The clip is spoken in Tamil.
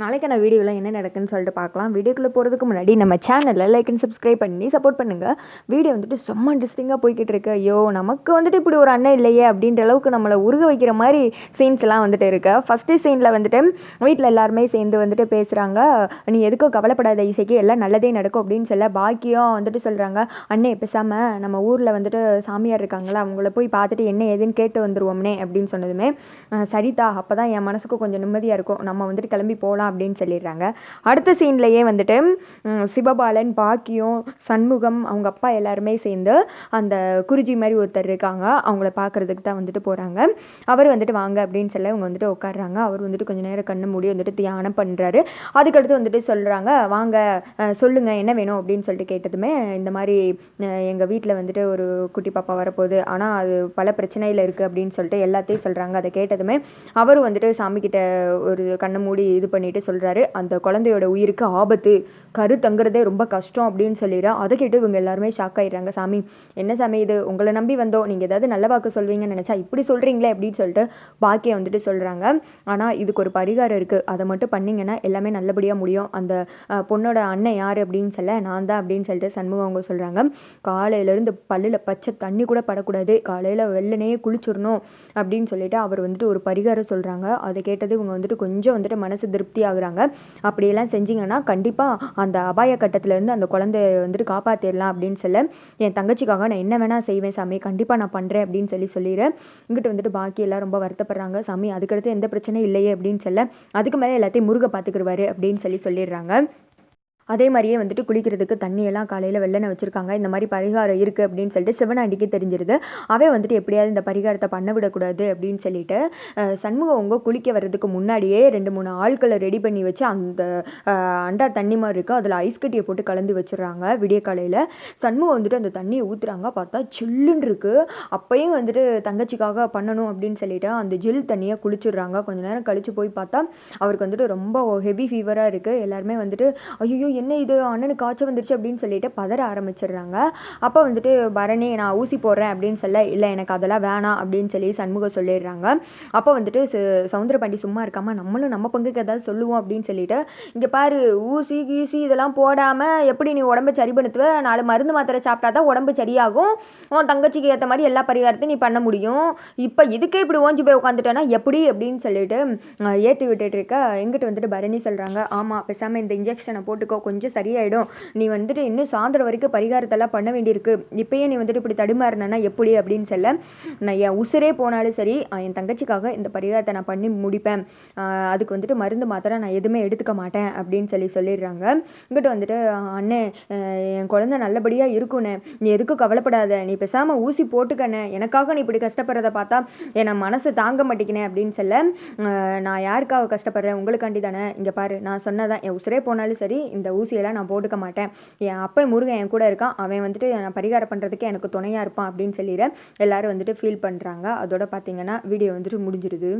நாளைக்கான வீடியோவில் என்ன நடக்குன்னு சொல்லிட்டு பார்க்கலாம். வீடியோக்குள்ளே போகிறதுக்கு முன்னாடி நம்ம சேனலில் லைக் அண்ட் சப்ஸ்கிரைப் பண்ணி சப்போர்ட் பண்ணுங்கள் வீடியோ வந்துட்டு செம்ம இன்ட்ரெஸ்டிங்காக போய்கிட்டு இருக்கு. ஐயோ நமக்கு வந்துட்டு இப்படி ஒரு அண்ணன் இல்லையே அப்படின்ற அளவுக்கு நம்மளை உருக வைக்கிற மாதிரி சீன்ஸ்லாம் வந்துட்டு இருக்கு. ஃபஸ்ட்டு சீனில் வந்துட்டு வீட்டில் எல்லாருமே சேர்ந்து வந்துட்டு பேசுகிறாங்க நீ எதுக்கும் கவலைப்படாத இசைக்கு எல்லாம் நல்லதே நடக்கும் அப்படின்னு சொல்ல பாக்கியம் வந்துட்டு சொல்கிறாங்க அண்ணே பேசாமல் நம்ம ஊரில் வந்துட்டு சாமியார் இருக்காங்களா அவங்கள போய் பார்த்துட்டு என்ன ஏதுன்னு கேட்டு வந்துருவோம்னே அப்படின்னு சொன்னதுமே சரிதா அப்போ தான் என் மனசுக்கு கொஞ்சம் நிம்மதியாக இருக்கும். நம்ம வந்துட்டு கிளம்பி போகலாம் அப்படின்னு சொல்லிடுறாங்க. அடுத்த சீன்லேயே வந்துட்டு சிவபாலன் பாக்கியம் சண்முகம் அவங்க அப்பா எல்லாருமே சேர்ந்து அந்த குருஜி மாதிரி ஒருத்தர் இருக்காங்க. அவங்கள பார்க்கறதுக்கு தான் வந்துட்டு போகிறாங்க அவர் வந்துட்டு வாங்க அப்படின்னு சொல்ல அவங்க வந்துட்டு உட்காடுறாங்க அவர் வந்துட்டு கொஞ்ச நேரம் கண்ணு மூடி வந்துட்டு தியானம் பண்ணுறாரு அதுக்கடுத்து வந்துட்டு சொல்கிறாங்க வாங்க சொல்லுங்கள் என்ன வேணும்? அப்படின்னு சொல்லிட்டு கேட்டதுமே இந்த மாதிரி எங்கள் வீட்டில் வந்துட்டு ஒரு குட்டி பாப்பா வரப்போகுது. ஆனால் அது பல பிரச்சனையில் இருக்குது அப்படின்னு சொல்லிட்டு எல்லாத்தையும் சொல்கிறாங்க அதை கேட்டதுமே அவரும் வந்துட்டு சாமிக்கிட்ட ஒரு கண்ணை மூடி இது பண்ணிட்டு சொல்கிறாரு அந்த குழந்தையோட உயிருக்கு ஆபத்து கரு தங்குறதே ரொம்ப கஷ்டம் அப்படின்னு சொல்லிடுறா. அதை கேட்டு இவங்க எல்லாருமே ஷாக் ஆகிடுறாங்க சாமி என்ன சாமி இது? உங்களை நம்பி வந்தோம். நீங்கள் ஏதாவது நல்ல வாக்கு சொல்வீங்கன்னு நினச்சா இப்படி சொல்கிறீங்களே அப்படின்னு சொல்லிட்டு பாக்கியை வந்துட்டு சொல்கிறாங்க ஆனால் இதுக்கு ஒரு பரிகாரம் இருக்குது அதை மட்டும் பண்ணிங்கன்னா எல்லாமே நல்லபடியாக முடியும். அந்த பொண்ணோட அண்ணன் யார் அப்படின்னு சொல்ல நான் தான் அப்படின்னு சொல்லிட்டு சண்முகம் அவங்க சொல்கிறாங்க காலையிலேருந்து பல்லில் பச்சை தண்ணி கூட படக்கூடாது. காலையில் வெள்ளனையே குளிச்சிடணும் அப்படின்னு சொல்லிட்டு அவர் வந்துட்டு ஒரு பரிகாரம் சொல்கிறாங்க அதை கேட்டது இவங்க வந்துட்டு கொஞ்சம் வந்துட்டு மனசு திருப்தி ஆகுறாங்க. அப்படியெல்லாம் செஞ்சிங்கன்னா கண்டிப்பாக அந்த அபாய கட்டத்திலேருந்து அந்த குழந்தைய வந்துட்டு காப்பாற்றிடலாம் அப்படின்னு சொல்ல என் தங்கச்சிக்காக நான் என்ன வேணால் செய்வேன் சாமி கண்டிப்பாக நான் பண்ணுறேன் அப்படின்னு சொல்லி சொல்லிடுறேன் இங்கிட்ட வந்துட்டு பாக்கி எல்லாம் ரொம்ப வருத்தப்படுறாங்க. சாமி அதுக்கடுத்து எந்த பிரச்சனையும் இல்லையே அப்படின்னு சொல்ல அதுக்கு மேலே எல்லாத்தையும் முருக பார்த்துக்கிடுவாரு அப்படின்னு சொல்லி சொல்லிடுறாங்க. அதே மாதிரியே வந்துட்டு குளிக்கிறதுக்கு தண்ணியெல்லாம் காலையில் வெள்ளனை வச்சுருக்காங்க. இந்த மாதிரி பரிகாரம் இருக்குது அப்படின்னு சொல்லிட்டு சிவனாண்டிக்கு தெரிஞ்சிருது. அவன் வந்துட்டு எப்படியாவது இந்த பரிகாரத்தை பண்ண விடக்கூடாது அப்படின்னு சொல்லிட்டு சண்முகம் அவங்க குளிக்க வர்றதுக்கு முன்னாடியே ரெண்டு மூணு ஆட்களை ரெடி பண்ணி வச்சு அந்த அண்டா தண்ணி மாதிரி இருக்குது அதில் ஐஸ் கட்டியை போட்டு கலந்து வச்சிடுறாங்க விடிய காலையில். சண்முகம் வந்துட்டு அந்த தண்ணியை ஊற்றுறாங்க பார்த்தா சில்லுன்னு இருக்குது அப்பயும் வந்துட்டு தங்கச்சிக்காக பண்ணணும் அப்படின்னு சொல்லிட்டு அந்த ஜில் தண்ணியை குளிச்சுடுறாங்க. கொஞ்ச நேரம் கழித்து போய் பார்த்தா அவருக்கு வந்துட்டு ரொம்ப ஹெவி ஃபீவராக இருக்குது எல்லாருமே வந்துட்டு ஐயோ என்ன இது? அண்ணனுக்கு காய்ச்சல் வந்துருச்சு அப்படின்னு சொல்லிட்டு பதற ஆரம்பிச்சிடுறாங்க. அப்போ வந்துட்டு பரணி நான் ஊசி போடுறேன் அப்படின்னு சொல்ல இல்லை எனக்கு அதெல்லாம் வேணாம் அப்படின்னு சொல்லி சண்முகம் சொல்லிடுறாங்க. அப்போ வந்துட்டு ச- சவுந்தரபாண்டி சும்மா இருக்காமல் நம்மளும் நம்ம பங்குக்கு ஏதாவது சொல்லுவோம் அப்படின்னு சொல்லிட்டு இங்கே பாரு ஊசி கீசி இதெல்லாம் போடாமல் எப்படி நீ உடம்ப சரி பண்ணுத்துவ? நாலு மருந்து மாத்திரை சாப்பிட்டா தான் உடம்பு சரியாகும். உன் தங்கச்சிக்கு ஏற்ற மாதிரி எல்லா பரிகாரத்தையும் நீ பண்ண முடியும். இப்போ இதுக்கே இப்படி ஓஞ்சி போய் உட்காந்துட்டேன்னா எப்படி? அப்படின்னு சொல்லிட்டு ஏற்றி விட்டுட்டு இருக்க எங்கிட்ட வந்துட்டு பரணி சொல்கிறாங்க ஆமாம் பேசாமல் இந்த இன்ஜெக்ஷனை போட்டுக்கோ கொஞ்சம் சரியாயிடும். நீ வந்துட்டு இன்னும் சாயந்தரம் வரைக்கும் பரிகாரத்தெல்லாம் பண்ண வேண்டியிருக்கு. இப்பயே நீ வந்துட்டு இப்படி தடுமாறினா எப்படி அப்படின்னு சொல்ல நான் என் உசுரே போனாலும் சரி என் தங்கச்சிக்காக இந்த பரிகாரத்தை நான் பண்ணி முடிப்பேன். அதுக்கு வந்துட்டு மருந்து மாத்திரை நான் எதுவுமே எடுத்துக்க மாட்டேன் அப்படின்னு சொல்லி சொல்லிடுறாங்க. இங்கிட்ட வந்துட்டு அண்ணே என் குழந்தை நல்லபடியாக இருக்குண்ணே நீ எதுக்கும் கவலைப்படாத. நீ பேசாமல் ஊசி போட்டுக்கண்ணே. எனக்காக நீ இப்படி கஷ்டப்படுறத பார்த்தா என் மனசு தாங்க மாட்டேங்கினேன் அப்படின்னு சொல்ல நான் யாருக்காக கஷ்டப்படுறேன்? உங்களுக்காண்டி தானே. இங்கே பாரு நான் சொன்னதான். என் உசுரே போனாலும் சரி இந்த ஊசியெல்லாம் நான் போட்டுக்க மாட்டேன். என் அப்பா முருகன் என் கூட இருக்கான். அவன் வந்துட்டு நான் பரிகாரம் பண்ணுறதுக்கு எனக்கு துணையாக இருப்பான் அப்படின்னு சொல்லிடுறேன் எல்லாரும் வந்துட்டு ஃபீல் பண்ணுறாங்க அதோட பார்த்தீங்கன்னா வீடியோ வந்துட்டு முடிஞ்சிருது.